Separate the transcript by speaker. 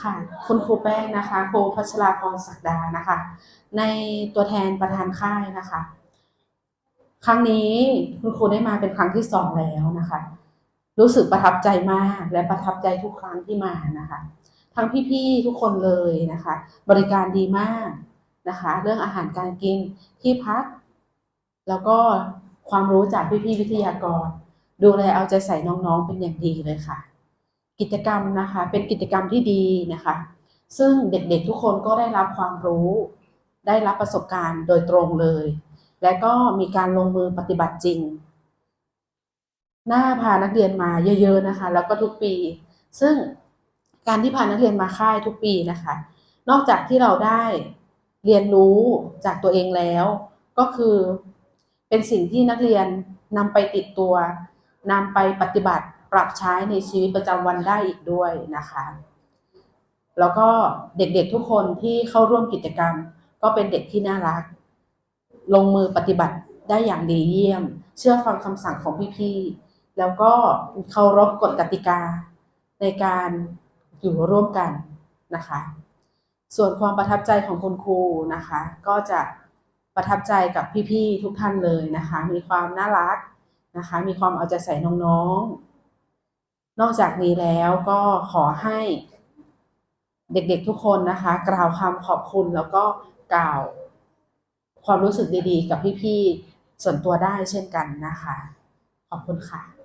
Speaker 1: ค่ะ คุณครูแป้งนะคะครูพัชราพรศักดานะคะ ในตัวแทนประธานค่ายนะคะ ครั้งนี้คุณครูได้มาเป็นครั้งที่สองแล้วนะคะ รู้สึกประทับใจมากและประทับใจทุกครั้งที่มานะคะ ทั้งพี่ๆทุกคนเลยนะคะ บริการดีมากนะคะ เรื่องอาหารการกินที่พัก แล้วก็ความรู้จากพี่ๆวิทยากร ดูแลเอาใจใส่น้องๆเป็นอย่างดีเลยค่ะ กิจกรรมนะคะ เป็นกิจกรรมที่ดีนะคะ ซึ่งเด็กๆทุกคนก็ได้รับความรู้ ได้รับประสบการณ์โดยตรงเลย และก็มีการลงมือปฏิบัติจริงน่าพานักเรียนมาเยอะๆนะคะ แล้วก็ทุกปี ซึ่งการที่พานักเรียนมาค่ายทุกปีนะคะ นอกจากที่เราได้เรียนรู้จากตัวเองแล้ว ก็คือเป็นสิ่งที่นักเรียนนำไปติดตัวนำไปปฏิบัติ ปรับใช้ในชีวิตประจำวันได้อีกด้วยนะคะ แล้วก็เด็กๆทุกคนที่เข้าร่วมกิจกรรม ก็เป็นเด็กที่น่ารัก ลงมือปฏิบัติได้อย่างดีเยี่ยม เชื่อฟังคำสั่งของพี่ๆ แล้วก็เคารพกฎกติกา ในการอยู่ร่วมกันนะคะ ส่วนความประทับใจของคุณครูนะคะ ก็จะประทับใจกับพี่ๆ ทุกท่านเลยนะคะ มีความน่ารักนะคะ มีความเอาใจใส่น้องๆ นอกจากนี้แล้วก็ขอให้เด็กๆทุกคนนะคะ กล่าวคำขอบคุณแล้วก็กล่าวความรู้สึกดีๆ กับพี่ๆส่วนตัวได้เช่นกันนะคะ ขอบคุณค่ะ